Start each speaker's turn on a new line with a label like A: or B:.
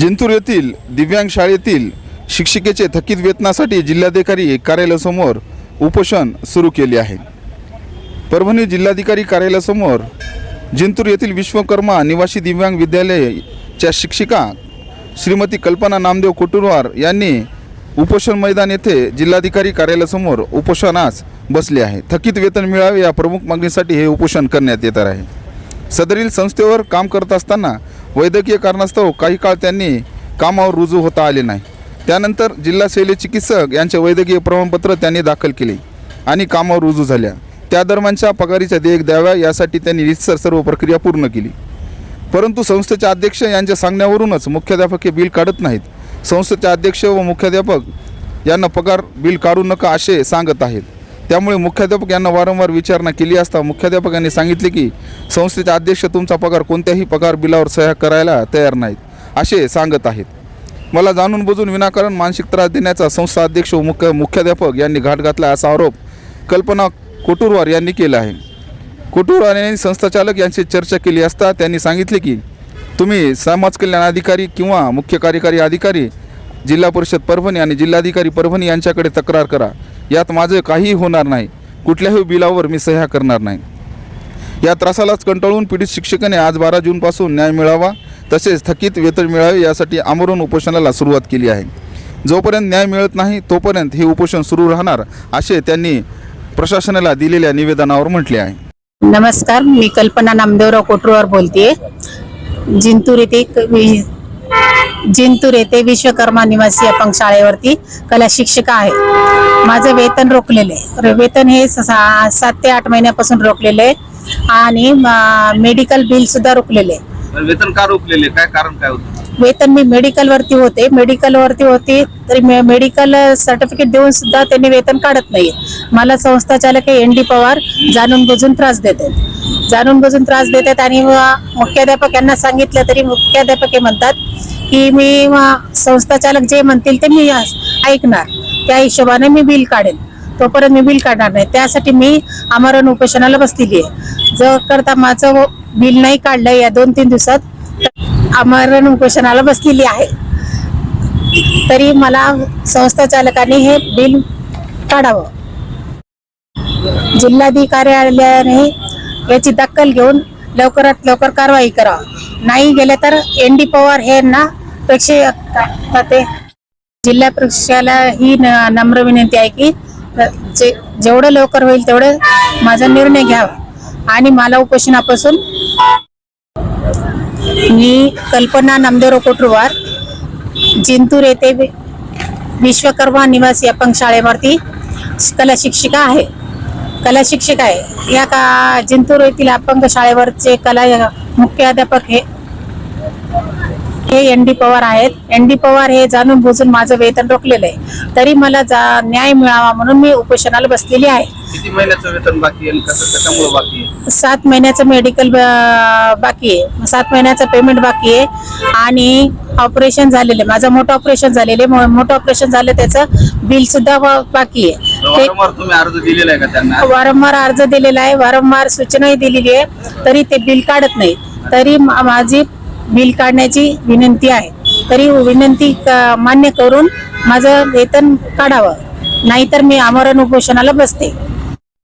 A: जिंतूर येथील दिव्यांग शाळेतील शिक्षिकेचे थकीत वेतनासाठी जिल्हाधिकारी कार्यालयासमोर उपोषण सुरू केले आहे. परभणी जिल्हाधिकारी कार्यालयासमोर जिंतूर येथील विश्वकर्मा निवासी दिव्यांग विद्यालयाच्या शिक्षिका श्रीमती कल्पना नामदेव कुटुरवार यांनी उपोषण मैदान येथे जिल्हाधिकारी कार्यालयासमोर उपोषणास बसले आहे. थकीत वेतन मिळावे या प्रमुख मागणीसाठी हे उपोषण करण्यात येणार आहे. सदरील संस्थेवर काम करत असताना वैद्यकीय कारणास्तव काही काळ त्यांनी कामावर रुजू होता आले नाही. त्यानंतर जिल्हा शैल्य चिकित्सक यांचे वैद्यकीय प्रमाणपत्र त्यांनी दाखल केले आणि कामावर रुजू झाल्या. त्या दरम्यानच्या पगारीच्या देयक द्याव्या यासाठी त्यांनी रितसर सर्व प्रक्रिया पूर्ण केली. परंतु संस्थेचे अध्यक्ष यांच्या सांगण्यावरूनच मुख्याध्यापक हे बिल काढत नाहीत. संस्थेचे अध्यक्ष व मुख्याध्यापक यांना पगार बिल काढू नका असे सांगत आहेत. त्यामुळे मुख्याध्यापक यांना वारंवार विचारणा केली असता मुख्याध्यापक यांनी सांगितले की संस्थेचे अध्यक्ष तुमचा पगार कोणत्याही पगार बिलावर सह्या करायला तयार नाहीत असे सांगत आहेत. मला जाणून बुजून विनाकारण मानसिक त्रास देण्याचा संस्था अध्यक्ष व मुख्य मुख्याध्यापक यांनी घाट घातला असा आरोप कल्पना कोटुरवार यांनी केला आहे. कोटुरवार यांनी संस्थाचालक यांची चर्चा केली असता त्यांनी सांगितले की तुम्ही समाज कल्याण अधिकारी किंवा मुख्य कार्यकारी अधिकारी जिल्हा परिषद परभणी आणि जिल्हाधिकारी परभणी यांच्याकडे तक्रार करा. यात माझे काहीही होणार नाही. कुठल्याही बिलावर मी सह्या करणार नाही. या त्रासालाच कंटाळून पीडित शिक्षकाने आज बारा जूनपासून न्याय मिळावा तसेच थकीत वेतन मिळावे यासाठी आमरण उपोषणाला सुरुवात केली आहे. जोपर्यंत न्याय मिळत नाही तोपर्यंत हे उपोषण सुरू राहणार असे त्यांनी प्रशासनाला दिलेल्या निवेदनावर म्हटले आहे.
B: नमस्कार मी कल्पना नामदेवराव कोटरूवर बोलते जिंतूर येथे जिंतूर येथे विश्वकर्मा निवासी अपंग शाळेवरती कला शिक्षिका आहे माझं वेतन रोखलेलं वेतन हे सात ते आठ महिन्यापासून रोखलेलं आहे आणि मेडिकल बिल सुद्धा रोखलेले
C: वेतन का रोखलेले काय कारण काय होतं?
B: वेतन मी मेडिकल वरती होते. मेडिकल वरती होती तरी मेडिकल सर्टिफिकेट देऊन सुद्धा त्यांनी वेतन काढत नाही मला संस्था चालक एन डी पवार जाणून बुजून त्रास देतात जाणून बुजून त्रास देतात आणि मुख्याध्यापक यांना सांगितलं तरी मुख्याध्यापक हे म्हणतात की मी संस्थाचालक संस्था चालक जे म्हणतील ते मी ऐकणार. त्या हिशोबाने मी बिल काढेन. तोपर्यंत मी बिल काढणार नाही. त्यासाठी मी आमरण उपोषणाला बसलेली आहे. जर करता माझं हो, बिल नाही काढलं या दोन तीन दिवसात आमरण उपोषणाला बसलेली आहे. तरी मला संस्था चालकाने हे बिल काढावं. जिल्हाधिकार्यालयाने याची दखल घेऊन लवकरात लवकर कारवाई करावं. नाही गेले तर एन डी पवार हे ना पेक्षे ते जिल्हा परीक्षेला ही न- नम्र विनंती आहे की जे जेवढं लवकर होईल तेवढं माझा निर्णय घ्यावा. आणि मला उपोषणापासून मी कल्पना नामदेव कोटरुवार जिंतूर येथे विश्वकर्मा निवासी अपंग शाळेवरती कला शिक्षिका आहे. कला शिक्षिका आहे. या का जिंतूर येथील अपंग शाळेवरचे कला मुख्याध्यापक हे हे एन डी पवार आहेत. एन डी पवार हे जाणून बुजून माझं वेतन रोखलेलं आहे. तरी मला जा न्याय मिळावा म्हणून मी उपोषणाला बसलेली आहे.
C: किती महिन्याचं वेतन बाकी आहे कसं कशामुळे बाकी आहे?
B: सात महिन्याचं मेडिकल बाकी आहे. सात महिन्याचं पेमेंट बाकी आहे. आणि ऑपरेशन झालेलं आहे. माझं मोठं ऑपरेशन झालेलं आहे. मो- मोठं ऑपरेशन झालं त्याचं बिल सुद्धा वा- बाकी आहे. ते
C: वारंवार तुम्ही अर्ज दिलेला आहे का त्यांना?
B: वारंवार अर्ज दिलेला आहे. वारंवार सूचनाही दिलेली आहे. तरी ते बिल काढत नाही. तरी मा- माझी बिल काढण्याची विनंती आहे. तरी विनंती क- मान्य करून माझं वेतन काढावं. नाहीतर मी आमरण उपोषणाला बसते.